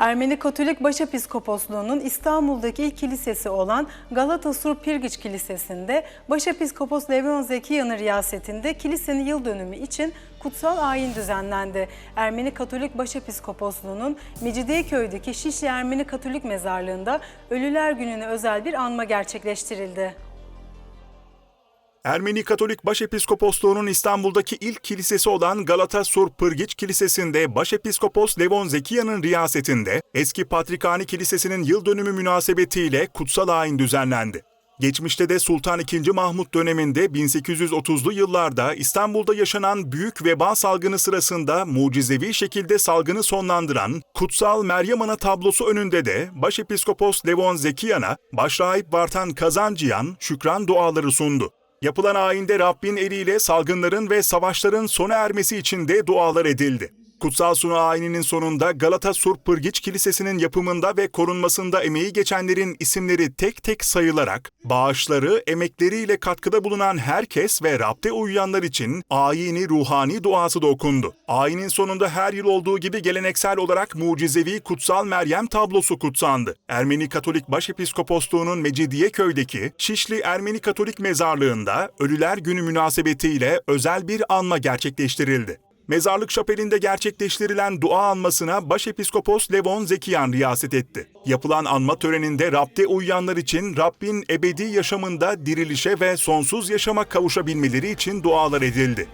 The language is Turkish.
Ermeni Katolik Başepiskoposluğu'nun İstanbul'daki ilk kilisesi olan Galata Sur Pirgiç Kilisesi'nde Başepiskopos Levion Zekiya'nın riyasetinde kilisenin yıl dönümü için kutsal ayin düzenlendi. Ermeni Katolik Başepiskoposluğu'nun Mecidiyeköy'deki Şişli Ermeni Katolik Mezarlığı'nda Ölüler Günü'ne özel bir anma gerçekleştirildi. Ermeni Katolik Başepiskoposluğu'nun İstanbul'daki ilk kilisesi olan Galata Sur Pırgiç Kilisesi'nde Başepiskopos Levon Zekiya'nın riyasetinde eski Patrikhane Kilisesi'nin yıl dönümü münasebetiyle kutsal ayin düzenlendi. Geçmişte de Sultan II. Mahmut döneminde 1830'lu yıllarda İstanbul'da yaşanan büyük veba salgını sırasında mucizevi şekilde salgını sonlandıran Kutsal Meryem Ana tablosu önünde de Başepiskopos Levon Zekiyan'a Başrahip Vartan Kazancıyan şükran duaları sundu. Yapılan ayinde Rabbin eliyle salgınların ve savaşların sona ermesi için de dualar edildi. Kutsal Sunu ayininin sonunda Galata Sur Pırgiç Kilisesi'nin yapımında ve korunmasında emeği geçenlerin isimleri tek tek sayılarak, bağışları, emekleriyle katkıda bulunan herkes ve Rab'de uyuyanlar için ayini ruhani duası da okundu. Ayinin sonunda her yıl olduğu gibi geleneksel olarak mucizevi Kutsal Meryem tablosu kutsandı. Ermeni Katolik Başepiskoposluğu'nun Mecidiyeköy'deki Şişli Ermeni Katolik Mezarlığı'nda Ölüler Günü münasebetiyle özel bir anma gerçekleştirildi. Mezarlık şapelinde gerçekleştirilen dua anmasına Başepiskopos Levon Zekiyan riyaset etti. Yapılan anma töreninde Rab'de uyuyanlar için Rabbin ebedi yaşamında dirilişe ve sonsuz yaşama kavuşabilmeleri için dualar edildi.